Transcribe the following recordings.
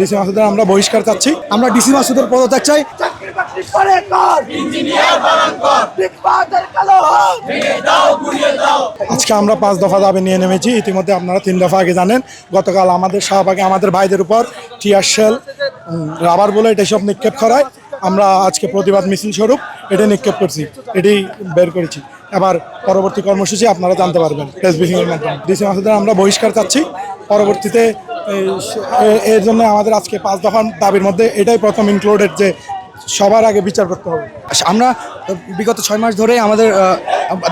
DC মাসুদের আমরা বহিষ্কার চাচ্ছি। আমরা ডিসি মাসুদের পদত্যাগ চাই। আজকে আমরা পাঁচ দফা দাবি নিয়ে নেমেছি। ইতিমধ্যে আপনারা তিন দফা আগে জানেন। গতকাল আমাদের শাহবাগে আমাদের ভাইদের উপর টিয়ার শেল রাবার বুলেট সব নিক্ষেপ করায়। আমরা আজকে প্রতিবাদ মিছিল স্বরূপ এটা নিক্ষেপ করছি। এটি বের করেছি। এবার পরবর্তী কর্মসূচি আপনারা জানতে পারবেন। প্রেস মাধ্যমে। ডিসি মাসুদের আমরা বহিষ্কার চাচ্ছি। পরবর্তীতে এর জন্য আমাদের আজকে পাঁচ দফা দাবির মধ্যে এটাই প্রথম ইনক্লুডেড যে সবার আগে বিচার করতে হবে। আমরা বিগত ছয় মাস ধরে আমাদের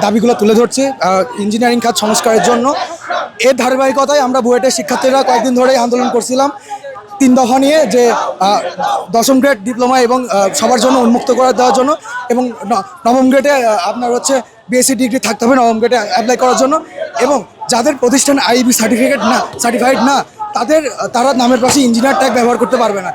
দাবিগুলো তুলে ধরছি ইঞ্জিনিয়ারিং খাত সংস্কারের জন্য। এর ধারাবাহিকতায় আমরা বুয়েটের শিক্ষার্থীরা কয়েকদিন ধরেই আন্দোলন করছিলাম। তিন দফা নিয়ে যে দশম গ্রেড ডিপ্লোমা এবং সবার জন্য উন্মুক্ত করে দেওয়ার জন্য এবং নবম গ্রেডে আপনার হচ্ছে বিএসসি ডিগ্রি থাকতে হবে নবম গ্রেডে অ্যাপ্লাই করার জন্য। এবং যাদের প্রতিষ্ঠান আইবি সার্টিফিকেট না সার্টিফাইড না তাদের তারা নামের পাশে ইঞ্জিনিয়ার ট্যাগ ব্যবহার করতে পারবে না।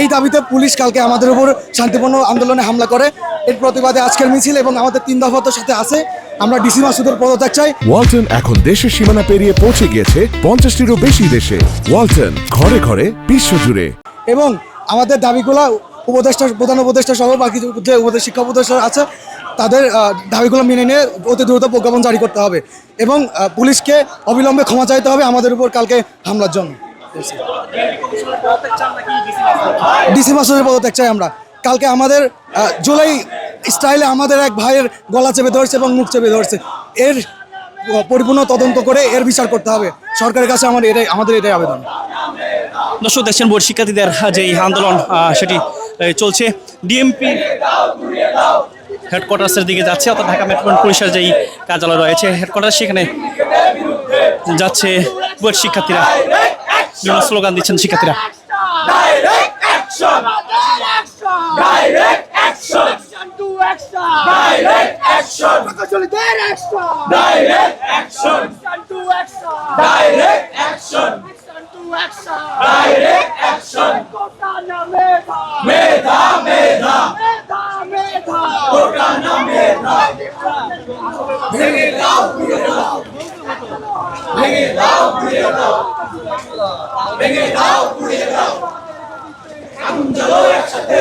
এই দাবিতে পুলিশ কালকে আমাদের উপর শান্তিপূর্ণ আন্দোলনে হামলা করে। এর প্রতিবাদে আজকের মিছিল এবং আমাদের তিন দফাতের সাথে আছে। আমরা ডিসি মাসুদের পদত্যাগ চাই। ওয়ালটন এখন দেশের সীমানা পেরিয়ে পৌঁছে গিয়েছে পঞ্চাশটিরও বেশি দেশে। ওয়ালটন ঘরে ঘরে বিশ্বজুড়ে এবং আমাদের দাবিগুলো উপদেষ্টা প্রধান উপদেষ্টা সহ বাকি যে উপদেশ শিক্ষা উপদেষ্টা আছে তাদের দাবিগুলো মেনে নিয়ে অতি দ্রুত প্রজ্ঞাপন জারি করতে হবে। এবং পুলিশকে অবিলম্বে ক্ষমা চাইতে হবে আমাদের উপর কালকে হামলার জন্য। ডিসি মাসুদের পদত্যাগ চাই আমরা। কালকে আমাদের জুলাই স্টাইলে আমাদের এক ভাইয়ের গলা চেপে ধরছে এবং মুখ চেপে ধরছে। এর পরিপূর্ণ তদন্ত করে এর বিচার করতে হবে। সরকারের কাছে আমার এটাই আমাদের এটাই আবেদন। দর্শক দেখছেন বোর্ড শিক্ষার্থীদের যে এই আন্দোলন সেটি চলছে। ডিএমপি হেডকোয়ার্টার্সের দিকে যাচ্ছে অর্থাৎ ঢাকা মেট্রোপলিটন পুলিশের যেই কার্যালয় রয়েছে হেডকোয়ার্টার সেখানে যাচ্ছে বোর্ড শিক্ষার্থীরা। বিভিন্ন স্লোগান দিচ্ছেন শিক্ষার্থীরা। মেধা মেধা মেধা মেধা ভেঙে দাও পুড়ে দাও। ভেঙে দাও পুড়িয়ে দাও। আগুন জ্বালো একসাথে।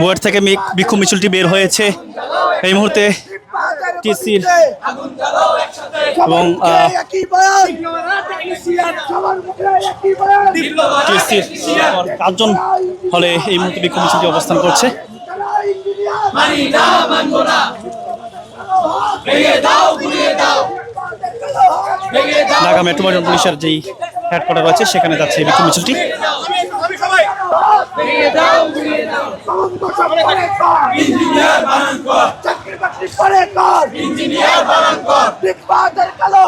বুয়েট থেকে বিক্ষোভ মিছিলটি বের হয়েছে। এই মুহূর্তে টিসির আগুন জ্বালো একসাথে। এবং টিএসসির কার্জন হলে এই মুহূর্তে বিক্ষোভ মিছিলটি অবস্থান করছে। মানি না মানবো না। ভেঙে দাও পুড়িয়ে দাও। ঢাকা মেট্রোপলিটন পুলিশের যেই হেডকোয়ার্টার রয়েছে সেখানে যাচ্ছে এই বিক্ষোভ মিছিলটি। কালো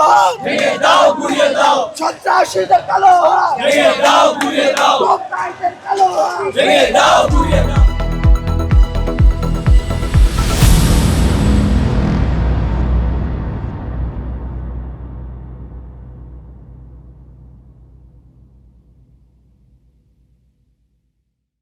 দাও সন্ত্রাসীদের কালো দাও।